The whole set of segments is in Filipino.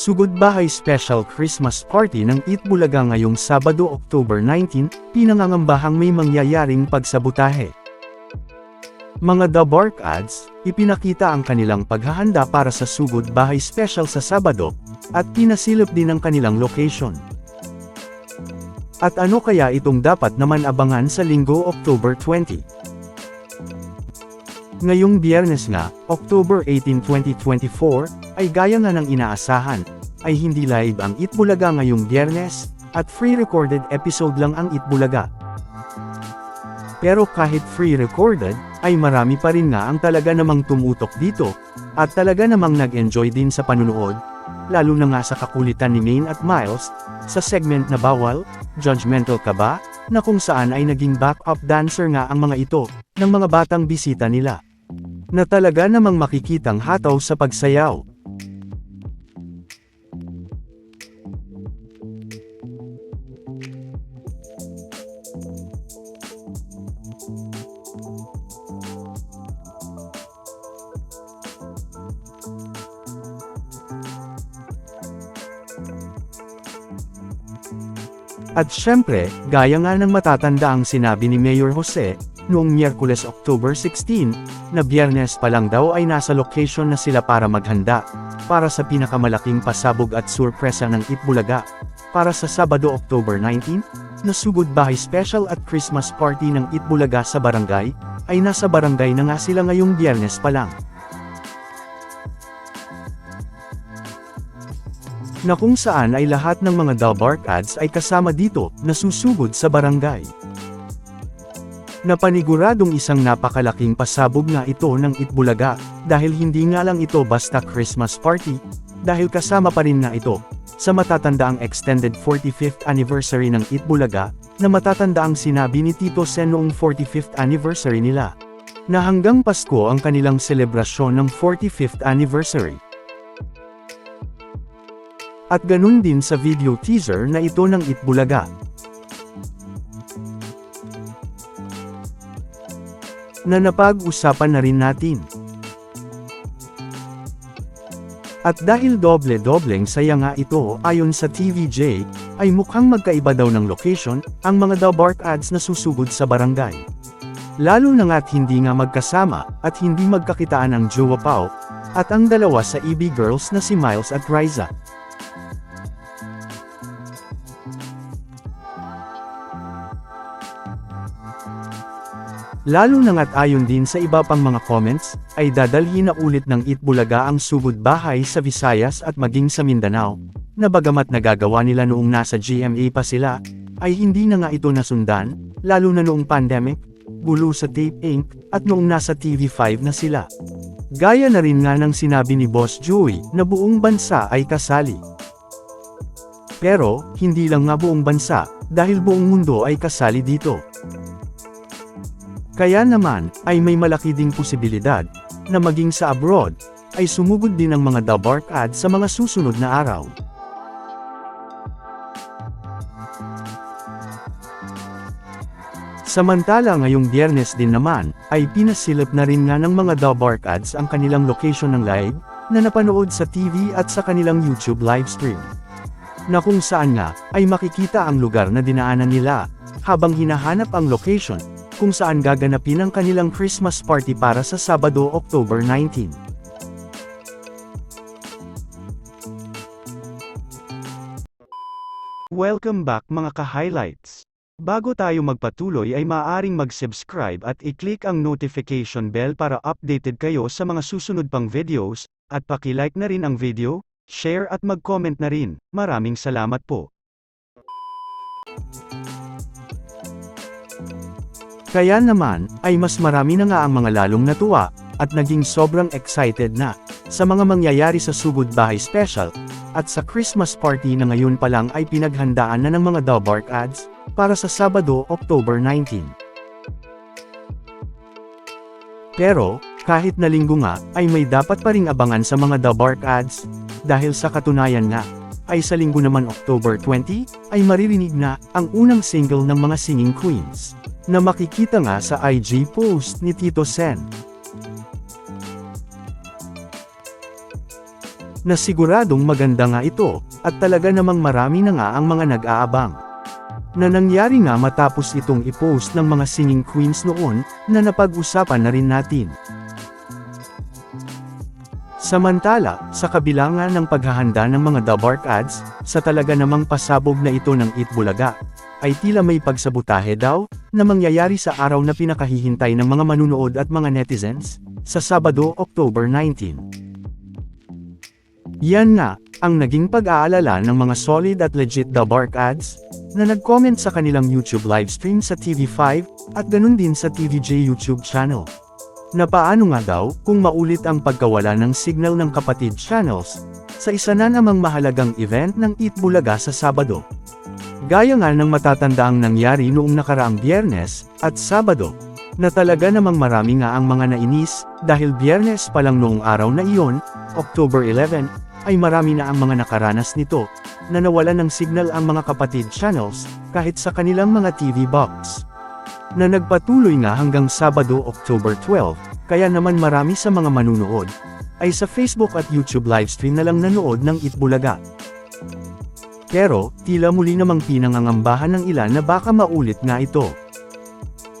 Sugod Bahay Special Christmas Party ng Eat Bulaga ngayong Sabado, October 19, pinangangambahang may mangyayaring pagsabotahe. Mga The Bark Ads, ipinakita ang kanilang paghahanda para sa Sugod Bahay Special sa Sabado, at pinasilip din ang kanilang location. At ano kaya itong dapat naman abangan sa linggo October 20? Ngayong biyernes nga, October 18, 2024, ay gaya nga ng inaasahan, ay hindi live ang Itbulaga ngayong biyernes, at free recorded episode lang ang Itbulaga. Pero kahit free recorded, ay marami pa rin nga ang talaga namang tumutok dito, at talaga namang nag-enjoy din sa panunood, lalo na nga sa kakulitan ni Maine at Miles, sa segment na bawal, judgmental ka ba, na kung saan ay naging backup dancer nga ang mga ito, ng mga batang bisita nila. Na talaga namang makikitang hataw sa pagsayaw. At syempre, gaya nga ng matatanda ang sinabi ni Mayor Jose, noong Miyerkules October 16, na biyernes pa lang daw ay nasa location na sila para maghanda, para sa pinakamalaking pasabog at surpresa ng Itbulaga, para sa Sabado October 19, na sugod bahay special at Christmas party ng Itbulaga sa barangay, ay nasa barangay na nga sila ngayong biyernes pa lang. na kung saan ay lahat ng mga Dalbark ads ay kasama dito, na susugod sa barangay. Napaniguradong isang napakalaking pasabog nga ito ng Itbulaga, dahil hindi nga lang ito basta Christmas party, dahil kasama pa rin nga ito, sa matatandaang extended 45th anniversary ng Itbulaga, na matatandaang sinabi ni Tito Sen noong 45th anniversary nila, na hanggang Pasko ang kanilang selebrasyon ng 45th anniversary. At ganun din sa video teaser na ito ng Itbulaga. Na napag-usapan na rin natin. At dahil doble-dobleng saya nga ito ayon sa TVJ, ay mukhang magkaiba daw ng location, ang mga Bark ads na susugod sa barangay. Lalo na nga't hindi nga magkasama, at hindi magkakitaan ang Jowa Pao, at ang dalawa sa EB Girls na si Miles at Riza. Lalo na nga't ayon din sa iba pang mga comments, ay dadalhin na ulit ng Itbulaga ang sugod bahay sa Visayas at maging sa Mindanao, na bagamat nagagawa nila noong nasa GMA pa sila, ay hindi na nga ito nasundan, lalo na noong pandemic, gulo sa Tape Inc., at noong nasa TV5 na sila. Gaya na rin nga ng sinabi ni Boss Joey, na buong bansa ay kasali. Pero, hindi lang nga buong bansa, dahil buong mundo ay kasali dito. Kaya naman, ay may malaki ding posibilidad, na maging sa abroad, ay sumugod din ang mga The Bark ad sa mga susunod na araw. Samantala ngayong biyernes din naman, ay pinasilip na rin nga ng mga The ads ang kanilang location ng live, na napanood sa TV at sa kanilang YouTube livestream. Na kung saan nga, ay makikita ang lugar na dinaanan nila, habang hinahanap ang location, kung saan gaganapin ang kanilang Christmas party para sa Sabado, October 19. Welcome back mga ka-highlights. Bago tayo magpatuloy ay maaaring mag-subscribe at i-click ang notification bell para updated kayo sa mga susunod pang videos, at paki-like na rin ang video, share at mag-comment na rin. Maraming salamat po. Kaya naman, ay mas marami na nga ang mga lalong natuwa, at naging sobrang excited na, sa mga mangyayari sa Sugod Bahay Special, at sa Christmas party na ngayon pa lang ay pinaghandaan na ng mga The Bark ads, para sa Sabado, October 19. Pero, kahit na linggo nga, ay may dapat pa ring abangan sa mga The Bark ads, dahil sa katunayan nga, ay sa linggo naman October 20, ay maririnig na, ang unang single ng mga singing queens, na makikita nga sa IG post ni Tito Sen. Na siguradong maganda nga ito, at talaga namang marami na nga ang mga nag-aabang. Na nangyari nga matapos itong ipost ng mga singing queens noon, na napag-usapan na rin natin. Samantala, sa kabila nga ng paghahanda ng mga The Bark ads, sa talaga namang pasabog na ito ng Itbulaga, ay tila may pagsabutahe daw, na mangyayari sa araw na pinakahihintay ng mga manunood at mga netizens, sa Sabado, October 19. Yan nga, ang naging pag-aalala ng mga solid at legit The Bark ads, na nag-comment sa kanilang YouTube livestream sa TV5, at ganun din sa TVJ YouTube channel. Na paano nga daw, kung maulit ang pagkawala ng signal ng kapatid channels, sa isa na namang mahalagang event ng Eat Bulaga sa Sabado. Gaya nga ng matatandaang nangyari noong nakaraang biyernes, at Sabado, na talaga namang marami nga ang mga nainis, dahil biyernes pa lang noong araw na iyon, October 11, ay marami na ang mga nakaranas nito, na nawalan ng signal ang mga kapatid channels, kahit sa kanilang mga TV box na nagpatuloy nga hanggang Sabado, October 12, kaya naman marami sa mga manunood, ay sa Facebook at YouTube livestream na lang nanood ng Itbulaga. Pero, tila muli namang pinangangambahan ng ilan na baka maulit nga ito.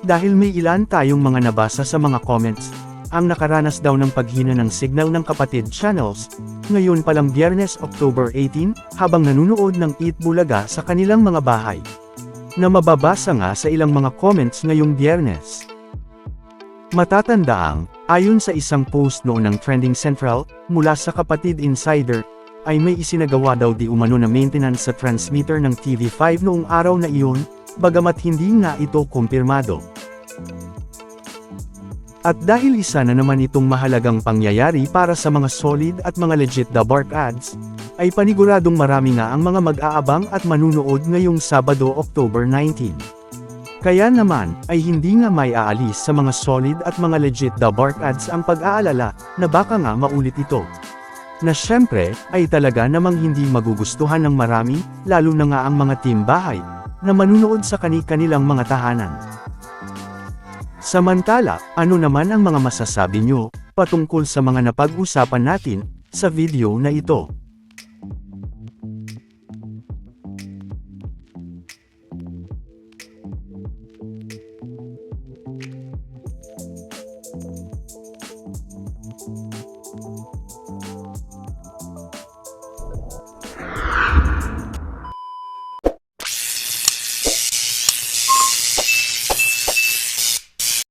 Dahil may ilan tayong mga nabasa sa mga comments, ang nakaranas daw ng paghina ng signal ng kapatid channels, ngayon palang biyernes October 18, habang nanunood ng Itbulaga sa kanilang mga bahay na mababasa nga sa ilang mga comments ngayong biyernes. Matatandaang, ayon sa isang post noon ng Trending Central, mula sa kapatid insider, ay may isinagawa daw di umano na maintenance sa transmitter ng TV5 noong araw na iyon, bagamat hindi nga ito kumpirmado. At dahil isa na naman itong mahalagang pangyayari para sa mga solid at mga legit The Bark ads, ay paniguradong marami nga ang mga mag-aabang at manunood ngayong Sabado, October 19. Kaya naman, ay hindi nga may aalis sa mga solid at mga legit The Bark ads ang pag-aalala, na baka nga maulit ito. Na syempre, ay talaga namang hindi magugustuhan ng marami, lalo na nga ang mga team bahay, na manunood sa kani-kanilang mga tahanan. Samantala, ano naman ang mga masasabi nyo, patungkol sa mga napag-usapan natin, sa video na ito?